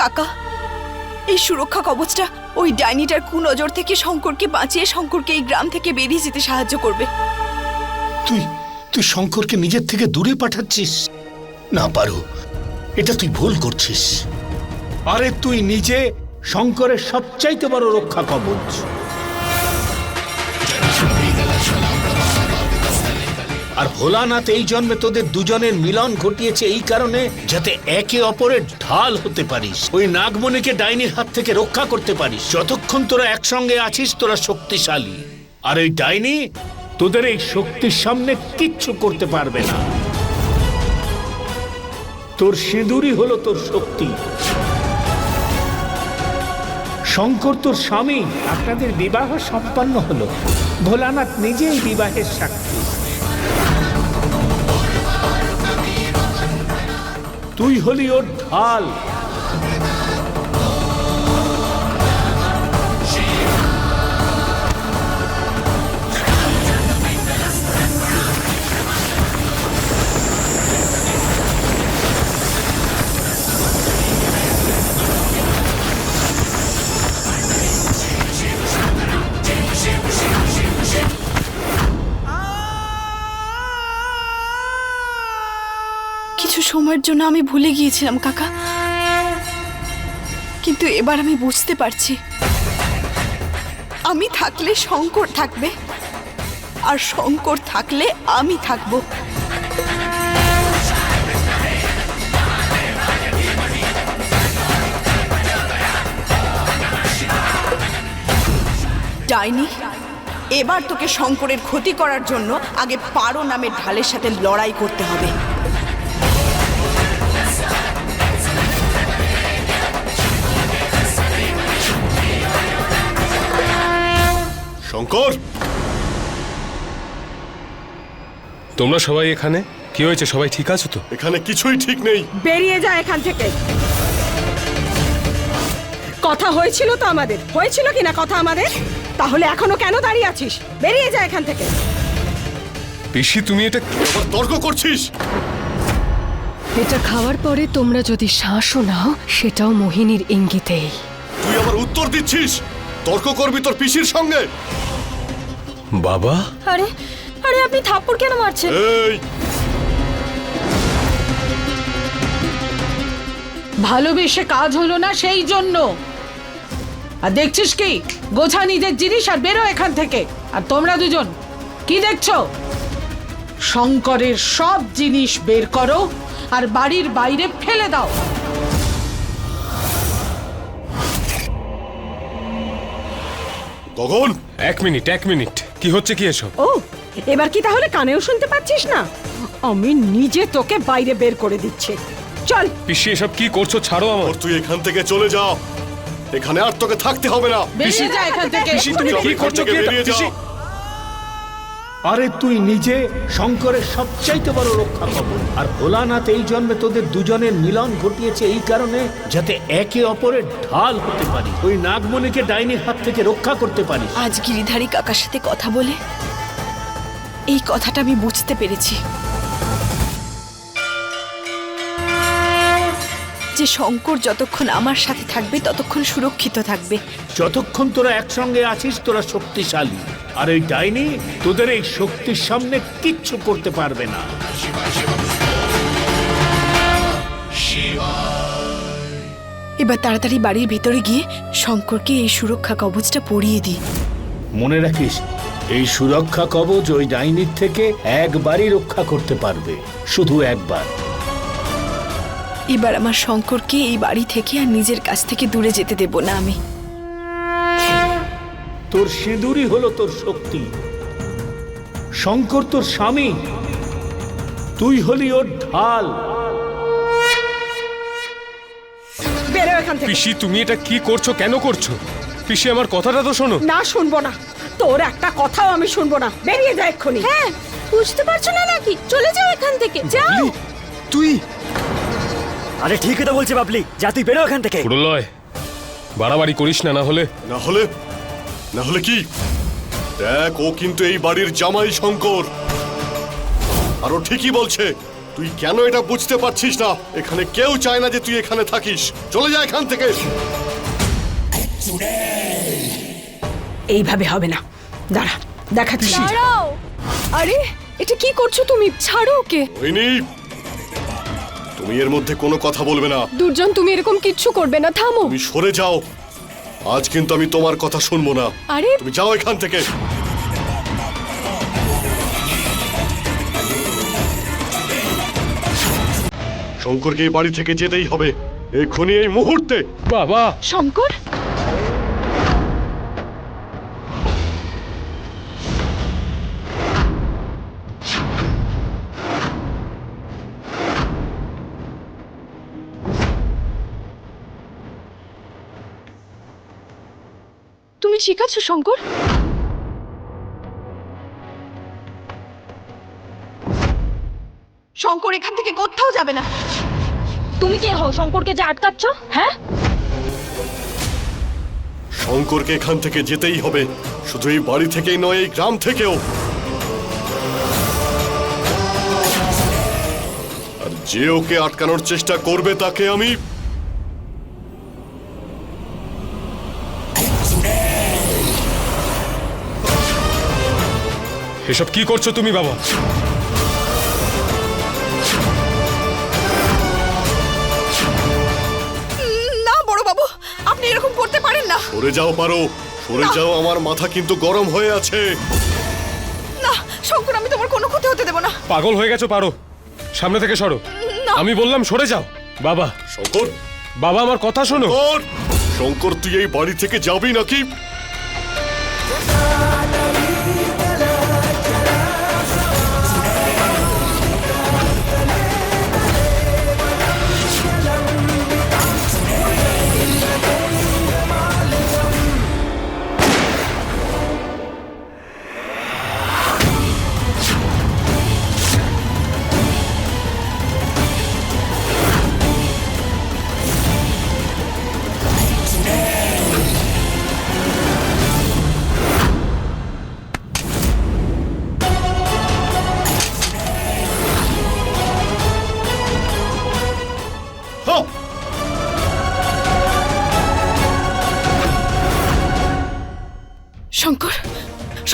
কাকা, এই সুরক্ষা কবচটা ওই ডাইনিটার কুনজর থেকে শঙ্করকে বাঁচিয়ে শঙ্করকে এই গ্রাম থেকে বেরিয়ে যেতে সাহায্য করবে। তুই তুই শঙ্করকে নিজের থেকে দূরে পাঠাচ্ছিস? না পারো, এটা তুই ভুল করছিস। আরে তুই নিজে শঙ্করের সবচাইতে বড় রক্ষা কবচ। আর ভোলানাথ এই জন্মে তোদের দুজনের মিলন ঘটিয়েছে এই কারণে যাতে একে অপরের ঢাল হতে পারিস। ওই নাগমণিকে ডাইনির হাত থেকে রক্ষা করতে পারিস। যতক্ষণ তোরা একসঙ্গে আছিস, তোরা শক্তিশালী। আর এই ডাইনি তোদের এই শক্তির সামনে কিচ্ছু করতে পারবে না। তোর সিঁদুরই হলো তোর শক্তি। শঙ্কর তোর স্বামী। আপনাদের বিবাহ সম্পন্ন হলো। ভোলানাথ নিজেই বিবাহের সাক্ষী। তুই হলি ওর ঢাল। সময়ের জন্য আমি ভুলে গিয়েছিলাম, কাকা। কিন্তু এবার আমি বুঝতে পারছি। আমি থাকলে শঙ্কর থাকবে, আর শঙ্কর থাকলে আমি থাকব। ডাইনি, এবার তোকে শঙ্করের ক্ষতি করার জন্য আগে পারো নামের ঢালের সাথে লড়াই করতে হবে। শঙ্কর! তোমরা সবাই এখানে? কি হয়েছে? সবাই ঠিক আছো তো? এখানে কিছুই ঠিক নেই। বেরিয়ে যা এখান থেকে। কথা হয়েছিল তো আমাদের। হয়েছিল কিনা কথা আমাদের? তাহলে এখনও কেন দাঁড়িয়ে আছিস? বেরিয়ে যা এখান থেকে। পিসি তুমি এটা আবার তর্ক করছিস? এটা খাওয়ার পরে তোমরা যদি শ্বাসও নাও সেটাও মোহিনীর ইঙ্গিতেই। তুই আবার উত্তর দিচ্ছিস? তর্ক করবি তোর পিসির সঙ্গে? বাবা? আরে আরে আপনি থাপ্পড় কেন মারছেন? এই! ভালোবেসে কাজ হলো না সেই জন্য। আর দেখছিস কি? গোছা নিজের জিনিস আর বেরো এখান থেকে। আর তোমরা দুজন কি দেখছ? শঙ্করের সব জিনিস বের করো আর বাড়ির বাইরে ফেলে দাও। গগন! এক মিনিট এক মিনিট। কি হচ্ছে কি এসব? ও এবার কি তাহলে কানেও শুনতে পাচ্ছিস না? আমি নিজে তোকে বাইরে বের করে দিচ্ছি। চল। পিসি এসব কি করছ? ছাড়ো আমার তুই এখান থেকে চলে যাও। এখানে আর তোকে থাকতে হবে না। পিসি যা এখান থেকে। পিসি তুমি কি করছ কি। পিসি আরে তুই নিজে শঙ্করের সবচাইতে বড় রক্ষা কবচ আর ভোলানাথ এই জন্মে তোদের দুজনের মিলন ঘটিয়েছে এই কারণে যাতে একে অপরের ঢাল হতে পারি। ওই নাগমণিকে ডাইনির হাত থেকে রক্ষা করতে পারি আজ গিরিধারী কাকার সাথে কথা বলে এই কথাটা আমি বুঝতে পেরেছি। যে শঙ্কর যতক্ষণ আমার সাথে থাকবে ততক্ষণ সুরক্ষিত থাকবে। যতক্ষণ তোরা একসঙ্গে আছিস তোরা শক্তিশালী। আর এই ডাইনি তোদের এই শক্তির সামনে কিচ্ছু করতে পারবে না। এবার তাড়াতাড়ি বাড়ির ভেতরে গিয়ে শঙ্করকে এই সুরক্ষা কবচটা পরিয়ে দিই। মনে রাখিস এই সুরক্ষা কবচ ওই ডাইনির থেকে একবারই রক্ষা করতে পারবে শুধু একবার। এবার আমার শঙ্করকে এই বাড়ি থেকে আর নিজের কাছ থেকে দূরে যেতে দেব না আমি। তোর সিঁদুরই হলো তোর শক্তি। শঙ্কর তোর স্বামী। তুই হলি ওর ঢাল। বেরো এখান থেকে। পিসি তুমি এটা কি করছ কেন করছ? পিসি আমার কথাটা তো শোনো। না শুনব না। তোর একটা কথাও আমি শুনব না। বেরিয়ে যা এক্ষুনি। হ্যাঁ বুঝতে পারছ না নাকি? চলে যাও এখান থেকে যাও। তুই আরে ঠিকই তো বলছে বাবলি। যা তুই বেরো এখান থেকে। প্রলয় বাড়াবাড়ি করিস না না হলে না হলে না হলে কি? দেখ ও কিন্তু এই বাড়ির জামাই শঙ্কর। আর ও ঠিকই বলছে তুই কেন এটা বুঝতে পারছিস না? এখানে কেউ চায় না যে তুই এখানে থাকিস। চলে যা এখান থেকে। এইভাবে হবে না। দাঁড়া দেখাচ্ছি। দাঁড়াও। আরে এটা কি করছ তুমি? ছাড়ো ওকে। তুমি এর মধ্যে কোনো কথা বলবে না। দুর্জন তুমি এরকম কিচ্ছু করবে না থামো। তুমি সরে যাও। আজ কিন্তু আমি তোমার কথা শুনব না। আরে তুমি যাও এখান থেকে। শঙ্করকে এই বাড়ি থেকে যেতেই হবে। এক্ষুনি এই মুহূর্তে। বাবা! শঙ্কর? ঠিক আছো শঙ্কর? শঙ্কর এখান থেকে কোথাও যাবে না। তুমি কে হও? শঙ্করকে যে আটকাচ্ছ? হ্যাঁ? শঙ্করকে এখান থেকে যেতেই হবে। শুধু এই বাড়ি থেকেই নয় এই গ্রাম থেকেও। আর যে ওকে আটকানোর চেষ্টা করবে তাকে আমি এসব কি করছ তুমি বাবা? না বড় বাবু আপনি এরকম করতে পারেন না। সরে যাও পারো। সরে যাও আমার মাথা কিন্তু গরম হয়ে আছে। না শঙ্কর আমি তোমার কোনো ক্ষতি হতে দেবো না। পাগল হয়ে গেছো পারো। সামনে থেকে সরো। না। আমি বললাম সরে যাও। বাবা। শঙ্কর। বাবা আমার কথা শোনো। শঙ্কর তুই এই বাড়ি থেকে যাবি নাকি?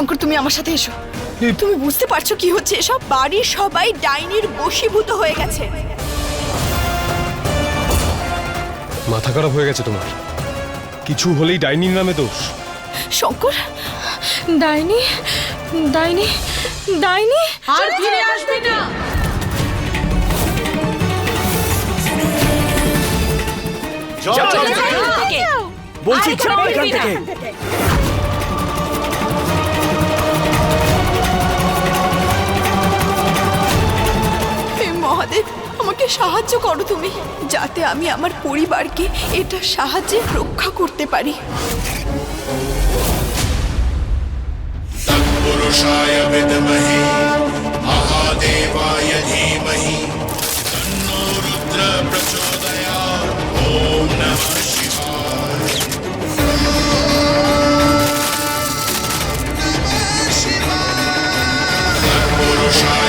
শঙ্কর তুমি আমার সাথে এসো। তুমি বুঝতে পারছ কি হচ্ছে? এসব বাড়ির সবাই ডাইনির বশীভূত হয়ে গেছে। মাথা খারাপ হয়ে গেছে তোমার। কিছু হলেই ডাইনিং নামে দোষ। শঙ্কর ডাইনি ডাইনি ডাইনি। আর ফিরে আসবি না। বলছি এখান থেকে। সাহায্য করো তুমি যাতে আমি আমার পরিবারকে এটা সাহায্যে রক্ষা করতে পারি। Shut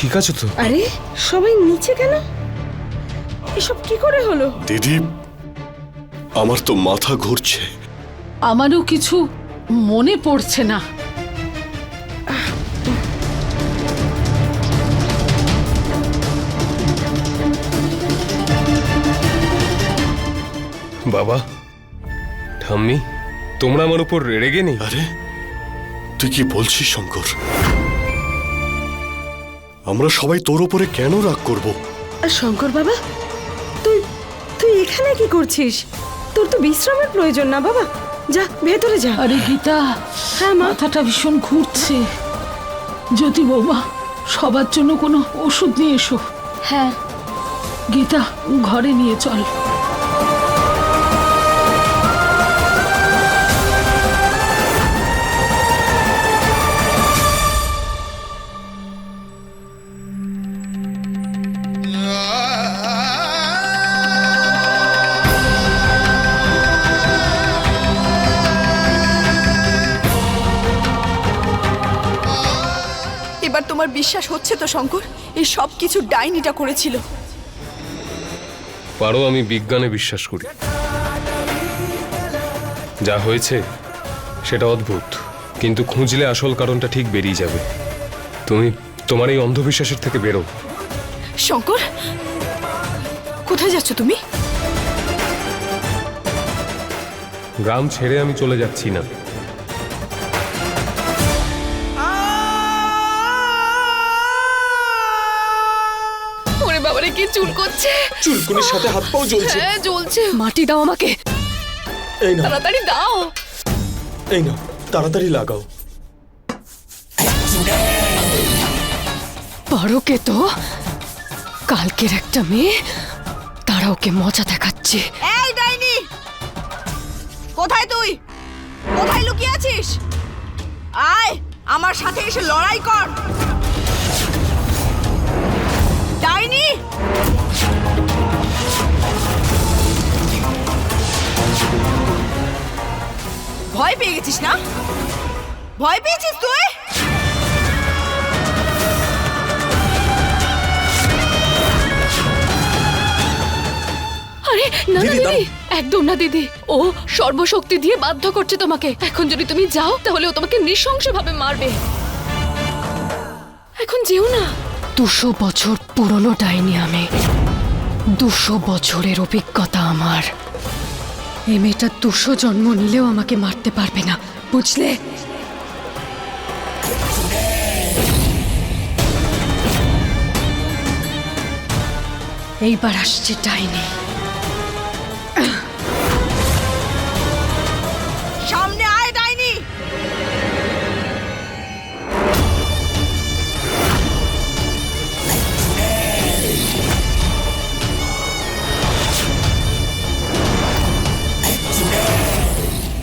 ঠিক আছো তো? আরে সবাই নিচে কেন? এসব কি করে হলো? দিদি আমার তো মাথা ঘুরছে। আমারও কিছু মনে পড়ছে না। বাবা ঠাম্মি তোমরা আমার উপর রেগে নেই? আরে তুই কি বলছিস শঙ্কর? আমরা সবাই তোর ওপরে কেন রাগ করব? আর শঙ্কর বাবা তুই তুই এখানে কি করছিস? তোর তো বিশ্রামের প্রয়োজন না বাবা। যা ভেতরে যা। আরে গীতা হ্যাঁ মাথাটা ভীষণ ঘুরছে। জ্যোতি বৌমা সবার জন্য কোনো ওষুধ নিয়ে এসো। হ্যাঁ। গীতা ঘরে নিয়ে চল। তোমার বিশ্বাস হচ্ছে তো শঙ্কর? এই সব কিছু ডাইনিটা করেছিল। পারো আমি বিজ্ঞানে বিশ্বাস করি। যা হয়েছে সেটা অদ্ভুত। কিন্তু খুঁজলে আসল কারণটা ঠিক বেরিয়ে যাবে। তুমি তোমার এই অন্ধবিশ্বাসের থেকে বেরো। শঙ্কর কোথায় যাচ্ছ তুমি? গ্রাম ছেড়ে আমি চলে যাচ্ছি না। চুলকুনির সাথে হাত পাও জ্বলছে। হ্যাঁ জ্বলছে। মাটি দাও আমাকে। এই না তাড়াতাড়ি দাও। এই না তাড়াতাড়ি লাগাও। পারো কে তো? কালকের একটা মেয়ে তারা ওকে মজা দেখাচ্ছে। এই ডাইনি! কোথায় তুই? কোথায় লুকিয়ে আছিস? আয় আমার সাথে এসে লড়াই কর। ডাইনি! ভয় পেয়ে গেছিস না? ভয় পেয়েছিস তুই? আরে না না দিদি একদম না দিদি। ও সর্বশক্তি দিয়ে বাধ্য করছে তোমাকে। এখন যদি তুমি যাও তাহলে ও তোমাকে নৃশংসভাবে মারবে। এখন যেও না। দুশো বছর পুরনো ডাইনি আমি। দুশো বছরের অভিজ্ঞতা আমার। এই মেয়েটা দুশো জন্ম নিলেও আমাকে মারতে পারবে না, বুঝলে? এইবার আসছে ডাইনি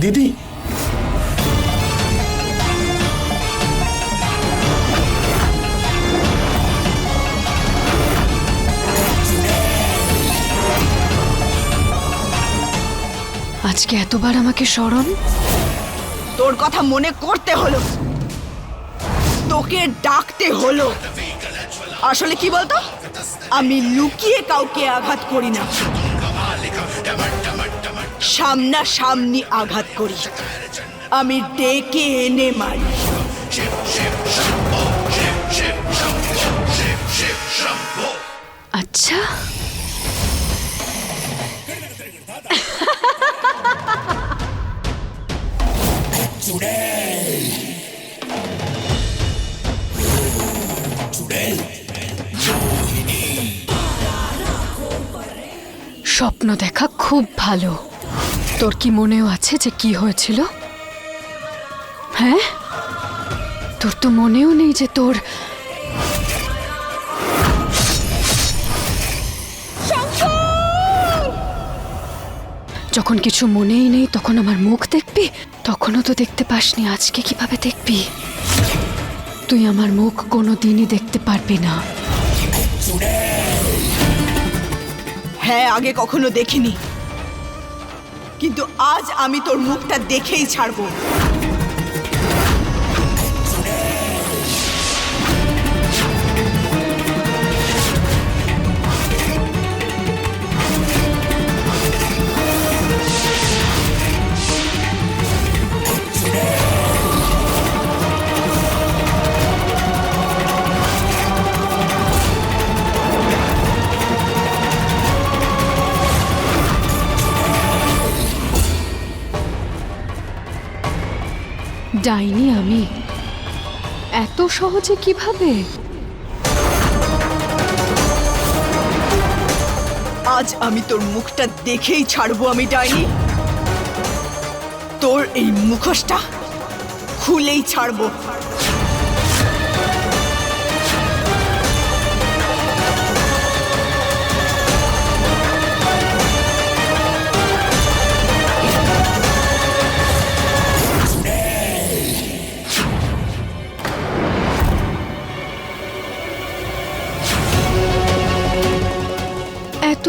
দিদি। আজকে এতবার আমাকে স্মরণ? তোর কথা মনে করতে হলো। তোকে ডাকতে হলো। আসলে কি বলতো? আমি লুকিয়ে কাউকে আঘাত করি না। সামনা সামনি আঘাত করি। আমি ডেকে এনে মারি। আচ্ছা। স্বপ্ন দেখা খুব ভালো। তোর কি মনেও আছে যে কি হয়েছিল? হ্যাঁ? তোর তো মনেও নেই যে তোর যখন কিছু মনেই নেই তখন আমার মুখ দেখবি? তখনও তো দেখতে পাসনি আজকে কীভাবে দেখবি? তুই আমার মুখ কোনো দিনই দেখতে পারবি না। হ্যাঁ আগে কখনো দেখিনি। কিন্তু আজ আমি তোর মুখটা দেখেই ছাড়বো। ডাইনি আমি। এত সহজে কীভাবে? আজ আমি তোর মুখটা দেখেই ছাড়বো আমি, ডাইনি। তোর এই মুখোশটা খুলেই ছাড়বো।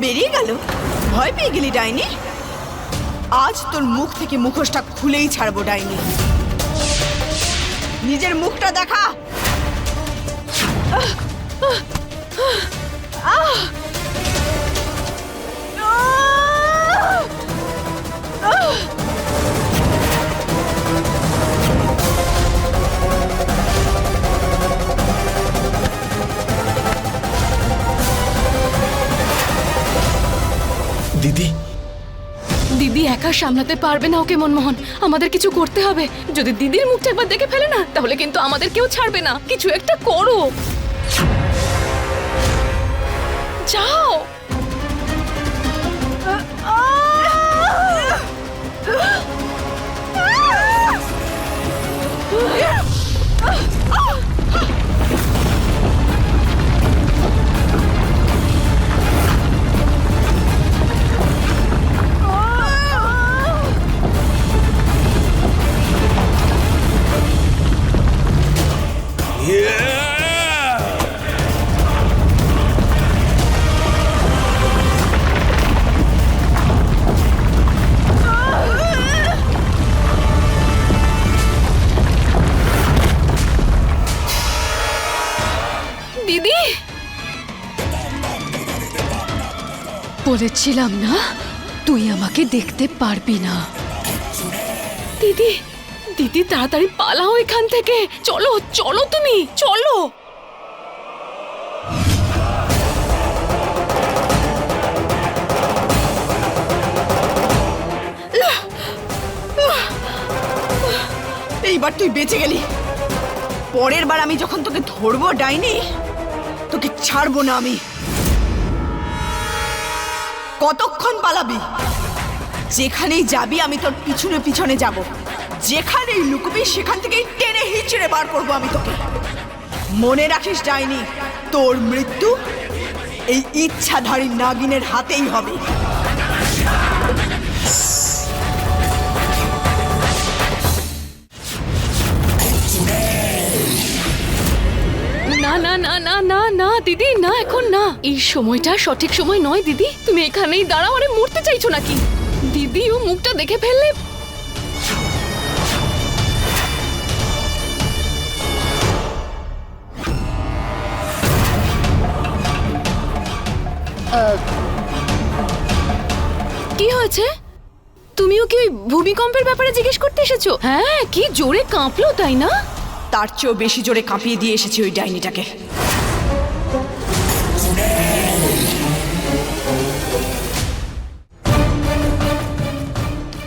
বেরিয়ে গেল? ভয় পেয়ে গেলি, ডাইনি? আজ তোর মুখ থেকে মুখোশটা খুলেই ছাড়বো, ডাইনি। নিজের মুখটা দেখা। আহ! দিদি। দিদি একা সামলাতে পারবে না ওকে, মনমোহন। আমাদের কিছু করতে হবে। যদি দিদির মুখটা একবার দেখে ফেলে না, তাহলে কিন্তু আমাদের কেউ ছাড়বে না। কিছু একটা করো। যাও। দিদি বলেছিলাম না তুই আমাকে দেখতে পারবি না। দিদি দিদি তাড়াতাড়ি পালাও এখান থেকে। চলো চলো তুমি চলো। এইবার তুই বেঁচে গেলি। পরের বার আমি যখন তোকে ধরবো ডাইনি তোকে ছাড়বো না আমি। কতক্ষণ পালাবি? যেখানেই যাবি, আমি তোর পিছনে পিছনে যাব। যেখানেই লুকবি, সেখান থেকেই টেনে হিচড়ে বার করব আমি তোকে। মনে রাখিস যায়নি তোর মৃত্যু এই ইচ্ছাধারী নাগিনের হাতেই হবে। না না না না না, দিদি, না, এখন না। এই সময়টা সঠিক সময় নয়, দিদি। তুমি এখানেই দাঁড়াও, আরে মরতে চাইছো নাকি? দিদি ও মুখটা দেখে ফেললে। কি হয়েছে? তুমিও কি ওই ভূমিকম্পের ব্যাপারে জিজ্ঞেস করতে এসেছ? হ্যাঁ কি জোরে কাঁপলো তাই না? তার চেয়েও বেশি জোরে কাঁপিয়ে দিয়ে এসেছি ওই ডাইনিটাকে।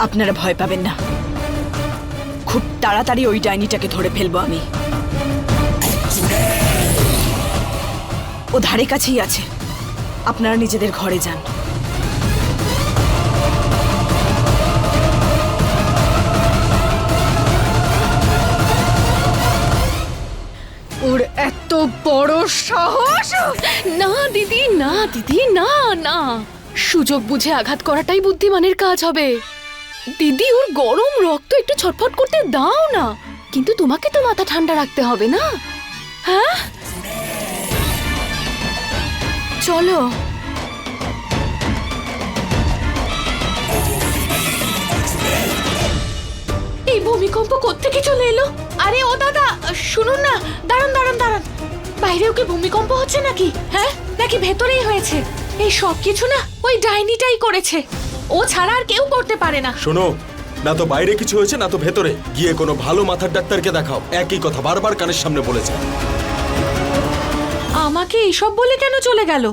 আপনারা ভয় পাবেন না। খুব তাড়াতাড়ি ওই ডাইনিটাকে ধরে ফেলব আমি। ও ধারে কাছেই আছে। আপনারা নিজেদের ঘরে যান। ওর এত বড় সাহস! না দিদি না দিদি না না। সুযোগ বুঝে আঘাত করাটাই বুদ্ধিমানের কাজ হবে। দিদি, ওর গরম রক্ত একটু ছটফট করতে দাও না। কিন্তু তোমাকে তো মাথা ঠান্ডা রাখতে হবে না। হ্যাঁ? চলো। এই ভূমিকম্প কোত্থেকে চলে এলো? আরে ও দাদা, শুনুন না, দাঁড়ান দাঁড়ান দাঁড়ান। বাইরেও কি ভূমিকম্প হচ্ছে নাকি? হ্যাঁ? নাকি ভেতরেই হয়েছে? এই সব কিছু না ওই ডাইনিটাই করেছে। ও ছাড়া আর কেউ করতে পারে না। শোনো না তো বাইরে কিছু হয়েছে না তো ভেতরে। গিয়ে কোনো ভালো মাথার ডাক্তারকে দেখাও। একই কথা বারবার কানের সামনে বলেছে। আমাকে এইসব বলে কেন চলে গেল?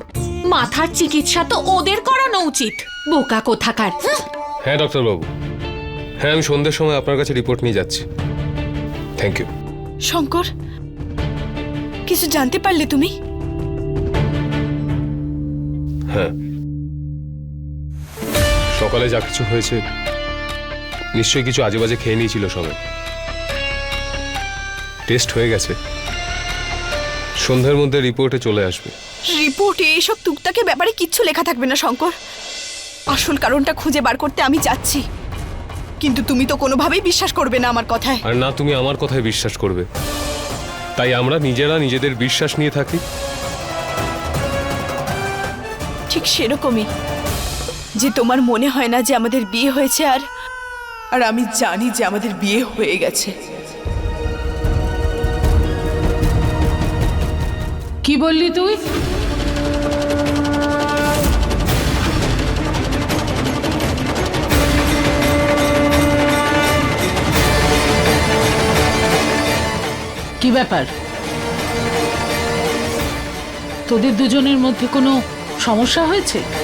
মাথার চিকিৎসা তো ওদের করানো উচিত। বোকা কোথাকার। হ্যাঁ হ্যাঁ ডক্টরবাবু হ্যাঁ আমি সন্ধ্যের সময় আপনার কাছে রিপোর্ট নিয়ে যাচ্ছি। থ্যাংক ইউ শঙ্কর কিছু জানতে পারলে তুমি? হ্যাঁ। সকালে যা কিছু হয়েছে নিশ্চয়ই কিছু আজে বাজে খেয়ে নিয়েছিল সবাই। টেস্ট হয়ে গেছে। সন্ধ্যের মধ্যে রিপোর্টে চলে আসবে। রিপোর্টে এসব টুকটাকে ব্যাপারে কিচ্ছু লেখা থাকবে না শঙ্কর। আসল কারণটা খুঁজে বার করতে আমি যাচ্ছি। কিন্তু তুমি তো কোনোভাবেই বিশ্বাস করবে না আমার কথায়। আর না তুমি আমার কথায় বিশ্বাস করবে। তাই আমরা নিজেরা নিজেদের বিশ্বাস নিয়ে থাকি। ঠিক সেরকমই। যে তোমার মনে হয় না যে আমাদের বিয়ে হয়েছে আর আর আমি জানি যে আমাদের বিয়ে হয়ে গেছে। কি বললি তুই? কি ব্যাপার? তোদের দুজনের মধ্যে কোনো সমস্যা হয়েছে?